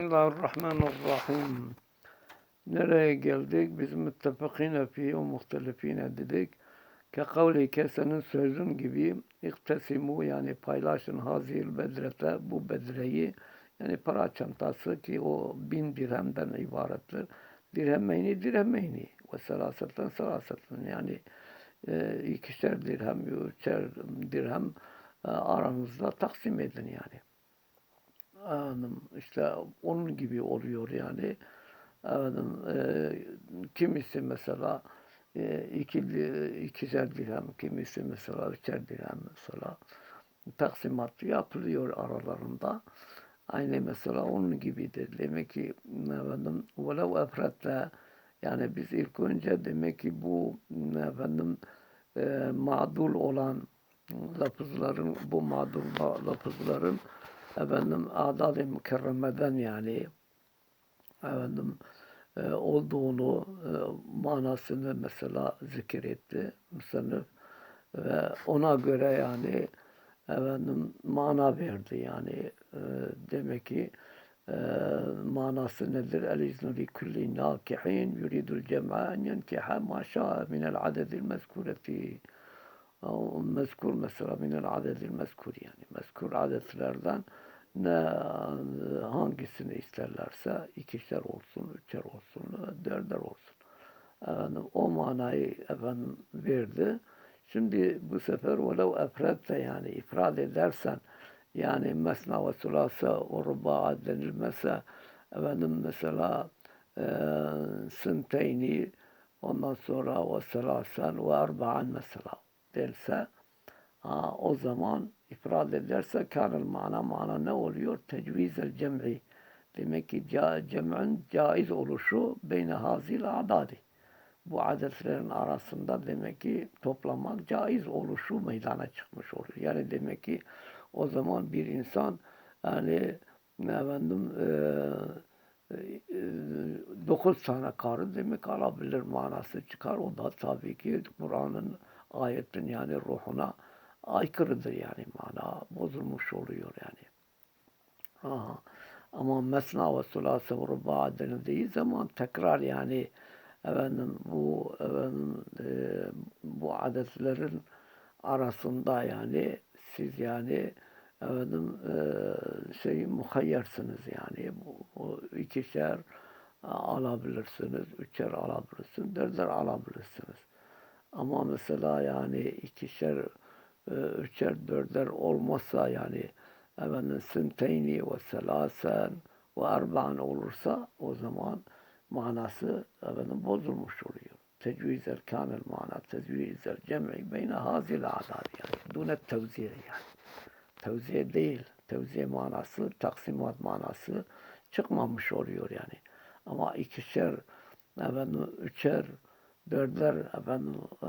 Bismillahirrahmanirrahim. Nereye geldik? Biz müttefakine fi o muhtelifine dedik. Ke kavlike senin sözün gibi iktesimu yani paylaşın hazil bedrete bu bedreyi yani para çantası ki o bin dirhemden ibarettir. Dirhemeyni dirhemeyni ve selasetten selasetten yani e, ikişer dirhem, üçer dirhem e, aranızda taksim edin yani. Efendim, işte onun gibi oluyor yani. Efendim, e, kimisi mesela e, iki, ikişer dirhem, kimisi mesela üçer dirhem mesela taksimat yapılıyor aralarında. Aynı mesela onun gibidir. Demek ki efendim velev efretle yani biz ilk önce demek ki bu efendim e, mağdul olan lafızların bu mağdur lafızların efendim adad-ı mükerremeden yani efendim e, olduğunu e, manasını mesela zikretti müsennif ve ona göre yani efendim mana verdi yani. E, demek ki e, manası nedir? El iznu li kulli nakihin yuridul cem'a en yenkiha ma şa'a minel adedil mezkureti. Mezkur mesela minel adedil mezkur yani. Mezkur adetlerden ne hangisini isterlerse ikişer olsun, üçer olsun, dörder olsun. Efendim, o manayı efendim verdi. Şimdi bu sefer velev efredte yani ifrad edersen yani mesna ve sulasa o ruba'a denilmezse efendim mesela e, sinteyni ondan sonra ve selasen ve erba'an mesela derse ha, o zaman ifrad ederse kânel mana mana ne oluyor? Tecvizel cem'i. Demek ki ca, cem'in caiz oluşu beyne hazil adadi. Bu adetlerin arasında demek ki toplamak caiz oluşu meydana çıkmış oluyor. Yani demek ki o zaman bir insan yani efendim e, e, dokuz tane karı demek alabilir manası çıkar. O da tabii ki Kur'an'ın ayetin yani ruhuna aykırıdır yani mana bozulmuş oluyor yani. Aha. Ama mesna ve sulase ve ruba denildiği zaman tekrar yani efendim bu efendim e, bu adetlerin arasında yani siz yani efendim e, şey muhayyersiniz yani bu, bu ikişer alabilirsiniz, üçer alabilirsiniz, dörder alabilirsiniz. Ama mesela yani ikişer e, üçer dörder olmazsa yani efendim sinteyni ve selasen ve erba'an olursa o zaman manası efendim bozulmuş oluyor. Tecviz erkanel mana, tecviz el cem'i beyne hazil adad yani. Dunet tevziye yani. Tevziye değil. Tevziye manası, taksimat manası çıkmamış oluyor yani. Ama ikişer, efendim, üçer, dörder efendim e,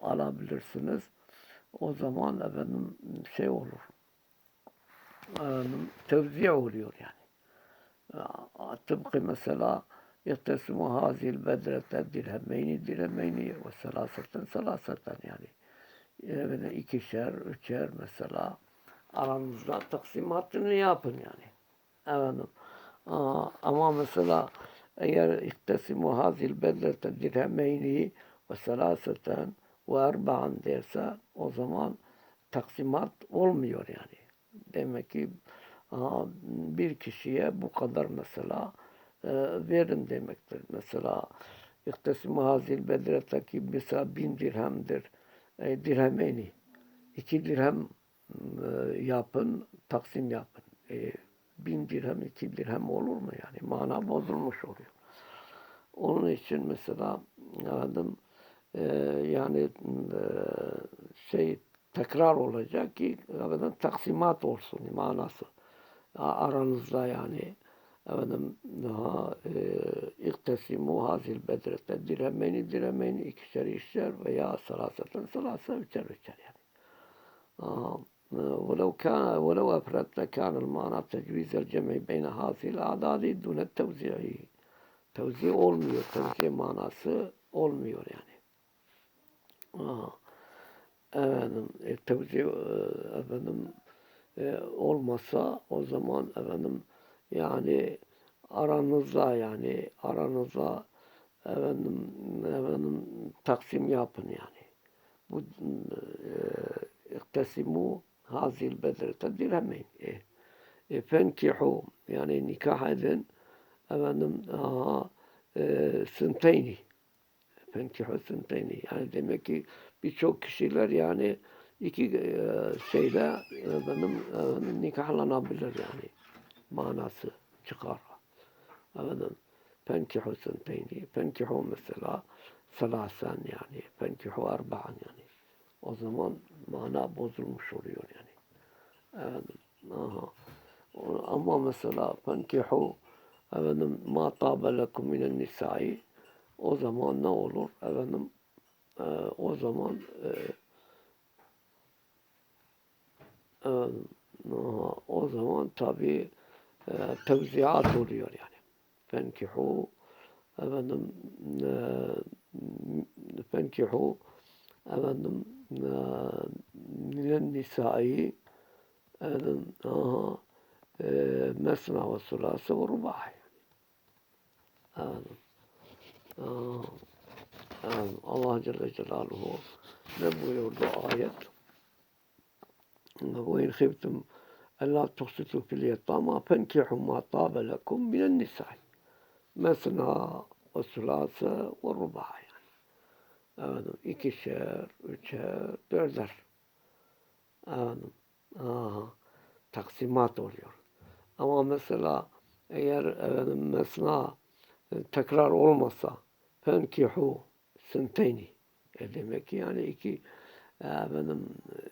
alabilirsiniz o zaman efendim şey olur. Efendim, tevziye oluyor yani. Tıpkı mesela yettesimu hazil bedrete dirhemeyni dirhemeyni ve selaseten selaseten yani. Yani ikişer, üçer mesela aranızda taksimatını yapın yani. Efendim. Ama mesela eğer iktesimu hazil bedrete dirhemeyni ve selaseten ve erba'an derse o zaman taksimat olmuyor yani. Demek ki bir kişiye bu kadar mesela e, verin demektir. Mesela İktesim hazil bedreteki mesela bin dirhemdir. E, dirhemeni. iki dirhem e, yapın, taksim yapın. E, bin dirhem, iki dirhem olur mu yani? Mana bozulmuş oluyor. Onun için mesela anladım e, yani e, şey tekrar olacak ki efendim, taksimat olsun manası. Aranızda yani efendim daha e, iktesimu hazil bedrete diremeni diremeni ikişer ikişer veya salaseten salasa üçer üçer yani. ولو كان ولو أفردت كان المعنى تجويز الجمع بين هذه الأعداد دون التوزيع tevzi olmuyor. Tevzi manası olmuyor yani. Efendim, e, tevzi e, efendim e, olmasa o zaman efendim yani aranızda yani aranızda efendim, efendim taksim yapın yani. Bu e, iktesimu hazil bedrete dirhemeyn. E, e, fenkihu yani nikah edin efendim aha, e, sınteyni fenkihu sınteyni yani demek ki birçok kişiler yani iki e, şeyle efendim, efendim nikahlanabilir yani manası çıkar. Efendim fenkihu sınteyni fenkihu mesela salasen yani fenkihu arba'an yani o zaman mana bozulmuş oluyor yani. Efendim, aha. Ama mesela fenkihu efendim ma tabe lekum minen nisai o zaman ne olur efendim e, o zaman e, efendim, aha, o zaman tabi e, tevziat oluyor yani. Fenkihu efendim e, fenkihu efendim e, minen nisai efendim aha, e, mesna ve sulası ve rubahi. Efendim. Aa, efendim, Allah Celle Celaluhu ne buyurdu ayet? Ve in khiftum ألا تقسطوا في اليتامى فانكحوا ما طاب لكم من النساء مثنى والثلاثة والرباع yani. Efendim, ikişer, üçer, dörder. Efendim, aha, taksimat oluyor. Ama mesela eğer efendim mesna e, tekrar olmasa fenkihu senteyni e demek ki yani iki e, efendim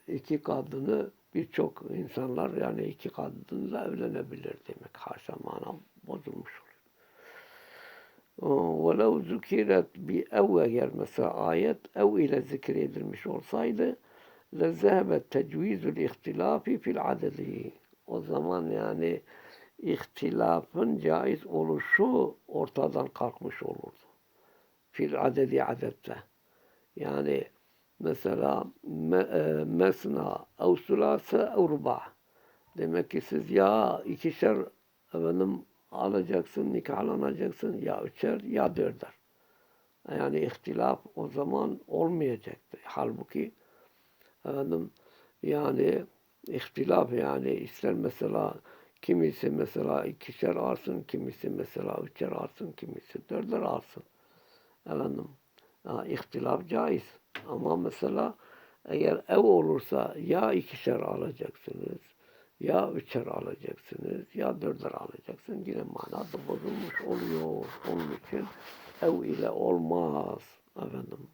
iki kadını birçok insanlar yani iki kadınla evlenebilir demek. Haşa mana bozulmuş oluyor. وَلَوْ زُكِرَتْ بِاَوْ eğer mesela ayet ev ile zikredilmiş olsaydı لَذَهَبَ تَجْوِيزُ الْاِخْتِلَافِ فِي الْعَدَدِ O zaman yani ihtilafın caiz oluşu ortadan kalkmış olurdu. Fil adedi adette. Yani mesela me, e, mesna ev sulase ev ruba. Demek ki siz ya ikişer efendim alacaksın, nikahlanacaksın ya üçer ya dörder. Yani ihtilaf o zaman olmayacaktı. Halbuki efendim yani ihtilaf yani ister mesela kimisi mesela ikişer alsın, kimisi mesela üçer alsın, kimisi dörder alsın. Efendim ha, ihtilaf caiz. Ama mesela eğer ev olursa ya ikişer alacaksınız, ya üçer alacaksınız, ya dörder alacaksınız. Yine manada bozulmuş oluyor. Onun için ev ile olmaz. Efendim